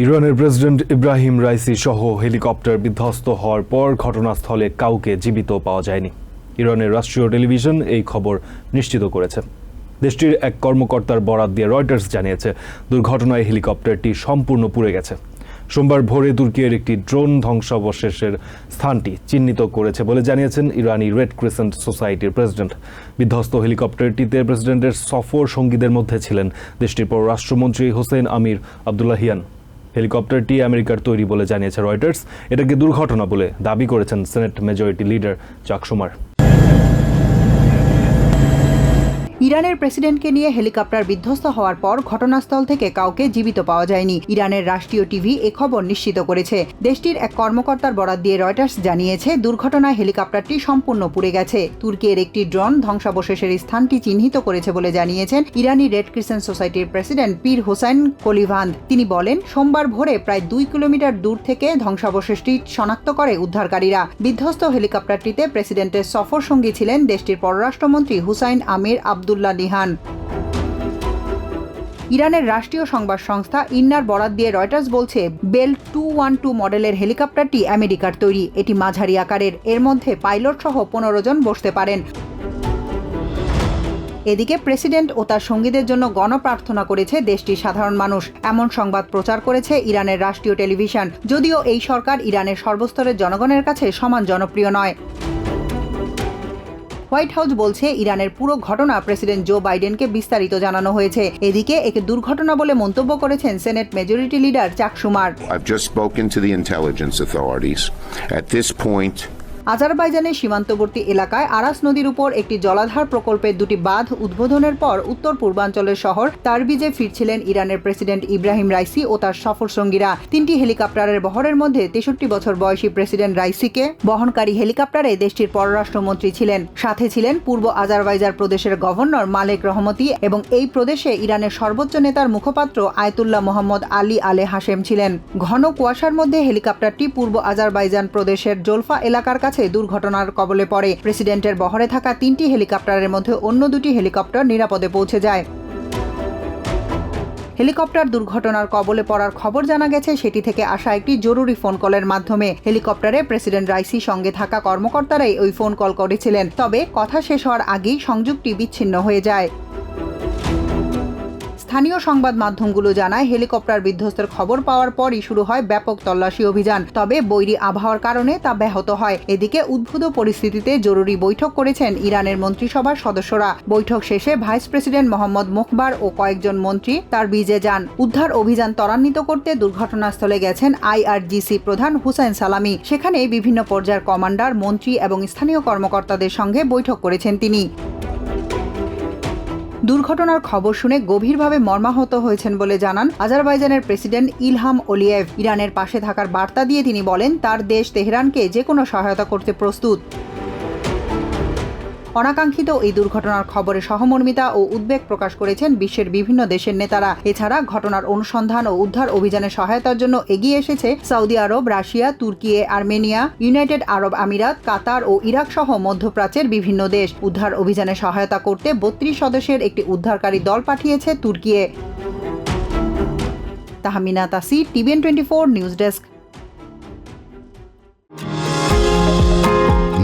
ইরানের president Ebrahim Raisi সহ helicopter বিধ্বস্ত হওয়ার পর ঘটনাস্থলে কাউকে জীবিত পাওয়া যায়নি। ইরানের রাষ্ট্রীয় টেলিভিশন এই খবর নিশ্চিত করেছে। দেশটির এক কর্মকর্তার বরাত দিয়ে রয়টার্স জানিয়েছে, দুর্ঘটনায় হেলিকপ্টারটি সম্পূর্ণ পুড়ে গেছে। সোমবার ভোরে তুর্কির একটি ড্রোন ধ্বংসাবশেষের স্থানটি চিহ্নিত করেছে বলে জানিয়েছেন ইরানি রেড ক্রিসেন্ট সোসাইটির প্রেসিডেন্ট। বিধ্বস্ত হেলিকপ্টারটিতে প্রেসিডেন্টের সফর সঙ্গীদের মধ্যে ছিলেন দেশটির পররাষ্ট্রমন্ত্রী হোসেন আমির আবদুল্লাহিয়ান। হেলিকপ্টারটি আমেরিকার তৈরি বলে জানিয়েছে রয়টার্স। এটাকে দুর্ঘটনা বলে দাবি করেছেন সেনেট মেজরিটি লিডার চাকসুমার। ইরানের প্রেসিডেন্টকে নিয়ে হেলিকপ্টার বিধ্বস্ত হওয়ার পর ঘটনাস্থল থেকে কাউকে জীবিত পাওয়া যায়নি। ইরানের রাষ্ট্রীয় টিভি এ খবর নিশ্চিত করেছে। দেশটির এক কর্মকর্তার বরাত দিয়ে রয়টার্স জানিয়েছে, দুর্ঘটনায় হেলিকপ্টারটি সম্পূর্ণ পুড়ে গেছে। তুর্কির একটি ড্রোন ধ্বংসাবশেষের স্থানটি চিহ্নিত করেছে বলে জানিয়েছেন ইরানি রেড ক্রিসেন্ট সোসাইটির প্রেসিডেন্ট পীর হোসাইন কলিভান্দ। তিনি বলেন, সোমবার ভোরে প্রায় দুই কিলোমিটার দূর থেকে ধ্বংসাবশেষটি শনাক্ত করে উদ্ধারকারীরা। বিধ্বস্ত হেলিকপ্টারটিতে প্রেসিডেন্টের সফর সঙ্গী ছিলেন দেশটির পররাষ্ট্রমন্ত্রী হুসাইন আমির আবদুল্লাহ লিহান ইরানের রাষ্ট্রীয় সংবাদ সংস্থা ইন্নার বরাত দিয়ে রয়টার্স বলছে বেল টু ওয়ান টু মডেলের হেলিকপ্টারটি আমেরিকার তৈরি। এটি মাঝারি আকারের, এর মধ্যে পাইলট সহ পনেরো জন বসতে পারেন। এদিকে প্রেসিডেন্ট ও তার সঙ্গীদের জন্য গণপ্রার্থনা করেছে দেশটির সাধারণ মানুষ। এমন সংবাদ প্রচার করেছে ইরানের রাষ্ট্রীয় টেলিভিশন। যদিও এই সরকার ইরানের সর্বস্তরের জনগণের কাছে সমান জনপ্রিয় নয়। হোয়াইট হাউস বলছে ইরানের পুরো ঘটনা প্রেসিডেন্ট জো বাইডেনকে বিস্তারিত জানানো হয়েছে এদিকে একে দুর্ঘটনা বলে মন্তব্য করেছেন সেনেট মেজরিটি লিডার চাক সুমার I've just spoken to the intelligence authorities. At this point, আজারবাইজানের সীমান্তবর্তী এলাকায় আরাস নদীর উপর একটি জলাধার প্রকল্পের দুটি বাঁধ উদ্বোধনের পর উত্তর পূর্বাঞ্চলের শহর তারবিজে ফিরছিলেন ইরানের প্রেসিডেন্ট ইব্রাহিম রাইসি ও তার সফর সঙ্গীরা। তিনটি হেলিকপ্টারের বহরের মধ্যে তেষট্টি বছর বয়সী প্রেসিডেন্ট রাইসিকে বহনকারী হেলিকপ্টারে দেশটির পররাষ্ট্রমন্ত্রী ছিলেন। সাথে ছিলেন পূর্ব আজারবাইজার প্রদেশের গভর্নর মালেক রহমতি এবং এই প্রদেশে ইরানের সর্বোচ্চ নেতার মুখপাত্র আয়তুল্লাহ মোহাম্মদ আলী আলে হাশেম ছিলেন। ঘন কুয়াশার মধ্যে হেলিকপ্টারটি পূর্ব আজারবাইজান প্রদেশের জোলফা এলাকার কাছে দুর্ঘটনার কবলে পড়ে। প্রেসিডেন্টের বহরে থাকা তিনটি হেলিকপ্টারের মধ্যে অন্য দুটি হেলিকপ্টার নিরাপদে পৌঁছে যায়। হেলিকপ্টার দুর্ঘটনার কবলে পড়ার খবর জানা গেছে, সেটি থেকে আসা একটি জরুরি ফোন কলের মাধ্যমে। হেলিকপ্টারে প্রেসিডেন্ট রাইসি সঙ্গে থাকা কর্মকর্তারাই ওই ফোন কল করেছিলেন, তবে কথা শেষ হওয়ার আগেই সংযোগটি বিচ্ছিন্ন হয়ে যায়। স্থানীয় সংবাদ মাধ্যমগুলো জানায়, হেলিকপ্টার বিধ্বস্তের খবর পাওয়ার পরই শুরু হয় ব্যাপক তল্লাশি অভিযান। তবে বৈরী আবহাওয়ার কারণে তা ব্যাহত হয়। এদিকে উদ্ভূত পরিস্থিতিতে জরুরি বৈঠক করেছেন ইরানের মন্ত্রিসভার সদস্যরা। বৈঠক শেষে ভাইস প্রেসিডেন্ট মোহাম্মদ মুখবার ও কয়েকজন মন্ত্রী তার বিজে যান। উদ্ধার অভিযান ত্বরান্বিত করতে দুর্ঘটনাস্থলে গেছেন আইআরজিসি প্রধান হুসাইন সালামি। সেখানে বিভিন্ন পর্যায়ের কমান্ডার, মন্ত্রী এবং স্থানীয় কর্মকর্তাদের সঙ্গে বৈঠক করেছেন তিনি। দুর্ঘটনার খবর শুনে গভীরভাবে মর্মাহত হয়েছেন বলে জানান আজারবাইজানের প্রেসিডেন্ট ইলহাম ওলিয়েভ। ইরানের পাশে থাকার বার্তা দিয়ে তিনি বলেন, তার দেশ তেহরানকে যে কোনো সহায়তা করতে প্রস্তুত। অনাকাঙ্ক্ষিত এই দুর্ঘটনার খবরে সহমর্মিতা ও উদ্বেগ প্রকাশ করেছেন বিশ্বের বিভিন্ন দেশের নেতারা। এছাড়া ঘটনার অনুসন্ধান ও উদ্ধার অভিযানে সহায়তার জন্য এগিয়ে এসেছে সৌদি আরব, রাশিয়া, তুর্কি, আর্মেনিয়া, ইউনাইটেড আরব আমিরাত, কাতার ও ইরাক সহ মধ্যপ্রাচ্যের বিভিন্ন দেশ। উদ্ধার অভিযানে সহায়তা করতে বত্রিশ সদস্যের একটি উদ্ধারকারী দল পাঠিয়েছে Turkiye. Tahmina Tasi TVN twenty four news desk.